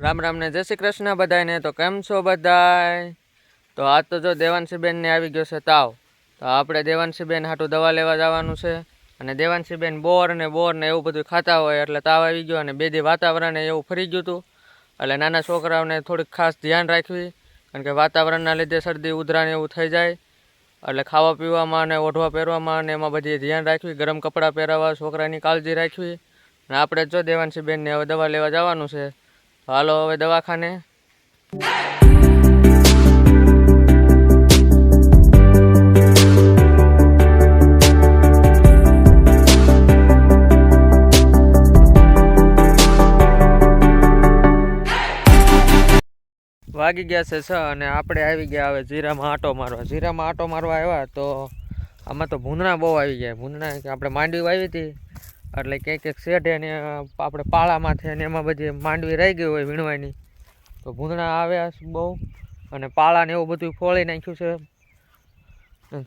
રામ રામ ને જય શ્રી કૃષ્ણ બધાને તો કેમ છો બધાય? તો આજ તો જો દેવાંશીબેનને આવી ગયો છે તાવ. તો આપણે દેવાંશીબેન હાટું દવા લેવા જવાનું છે. અને દેવાંશીબેન બોર ને બોર ને એવું બધું ખાતા હોય એટલે તાવ આવી ગયો અને બે દી વાતાવરણ એવું ફરી ગયું હતું એટલે નાના છોકરાઓને થોડીક ખાસ ધ્યાન રાખવી. કારણ કે વાતાવરણના લીધે શરદી, ઉધરાણ એવું થઈ જાય. એટલે ખાવા પીવામાં અને ઓઢવા પહેરવામાં અને એમાં બધી ધ્યાન રાખવી. ગરમ કપડાં પહેરાવવા, છોકરાની કાળજી રાખવી. અને આપણે જો દેવાંશીબેનને હવે દવા લેવા જવાનું છે. હાલો, હવે દવાખાને. વાગી ગયા છે છ અને આપણે આવી ગયા હવે જીરામાં આટો મારવા. જીરામાં આટો મારવા આવ્યા તો આમાં તો ભૂંદણા બહુ આવી ગયા. ભૂંદણા આપણે માંડવી વાવી હતી. એટલે ક્યાંક ક્યાંક શેઢે ને આપણે પાળામાં છે ને એમાં બધી માંડવી રહી ગઈ હોય વીણવાની. તો ભૂંદણા આવ્યા છે બહુ, અને પાળાને એવું બધું ફોળી નાખ્યું છે.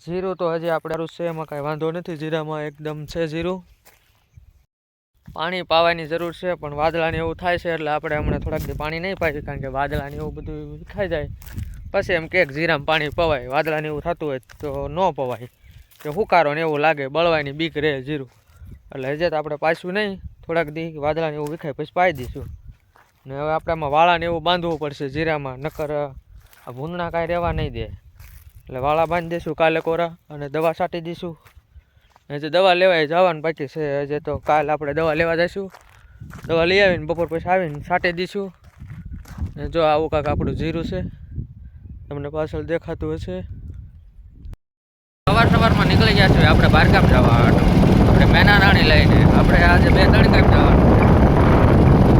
જીરું તો હજી આપણે છે, એમાં કાંઈ વાંધો નથી, જીરામાં એકદમ છે જીરું. પાણી પાવાની જરૂર છે, પણ વાદળાને એવું થાય છે, એટલે આપણે હમણાં થોડાક પાણી નહીં પાવી કારણ કે વાદળાને એવું બધું ખાઈ જાય. પછી એમ કે જીરામાં પાણી પવાય, વાદળાને એવું થતું હોય તો ન પવાય. કે હુકારો ને એવું લાગે, બળવાની બીક રહે જીરું. એટલે હજે તો આપણે પાછું નહીં. થોડાક દી વાદળાને એવું વિખાય, પછી પાઈ દઈશું. ને હવે આપણે આમાં વાળાને એવું બાંધવું પડશે જીરામાં, નકર આ ભૂંદણા કાંઈ રહેવા નહીં દે. એટલે વાળા બાંધી દઈશું કાલે કોરા અને દવા છાંટી દઈશું. હજે દવા લેવાય જવાનું બાકી છે. હજે તો કાલ આપણે દવા લેવા જઈશું. દવા લઈ આવીને બપોર પછી આવીને છાંટી દઈશું. ને જો આવું કાંક આપણું જીરું છે, તમને પાછળ દેખાતું હશે. સવાર સવારમાં નીકળી ગયા છે આપણે બહારગામ જવા. આપણે મેના રાણી લઈને આપણે આજે બે ત્રણ ગામ જવાનું.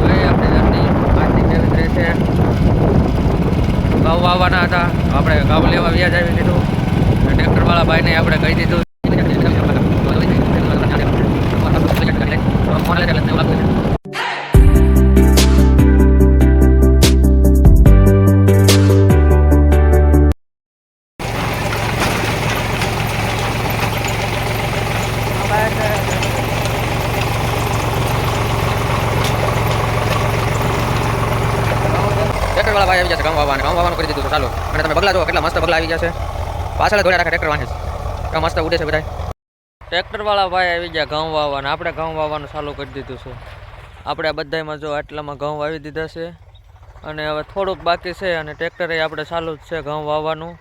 જોઈએ આપણે જર્ની આજની કેવી રહેશે ઘઉં વાવવાના હતા. આપણે ઘઉં લેવા વ્યાજ આવી લીધું. ટ્રેક્ટરવાળા ભાઈને આપણે કહી દીધું ભાઈ આવી છે ઘઉં વાવવાને ઘઉં વાવવાનું કરી દીધું ચાલો. અને તમે બગલા જુઓ, કેટલા મસ્ત બગલા આવી છે. પાછળ ધોળા રાખે ટ્રેક્ટર વાહે. છે મસ્ત ઉડે છે બધા ટ્રેક્ટરવાળા ભાઈ આવી ગયા ઘઉં વાવવાના. આપણે ઘઉં વાવવાનું ચાલુ કરી દીધું છે. આપણે આ બધામાં જો આટલામાં ઘઉં વાવી દીધા છે. અને હવે થોડુંક બાકી છે અને ટ્રેક્ટરે આપણે ચાલુ જ છે ઘઉં વાવવાનું.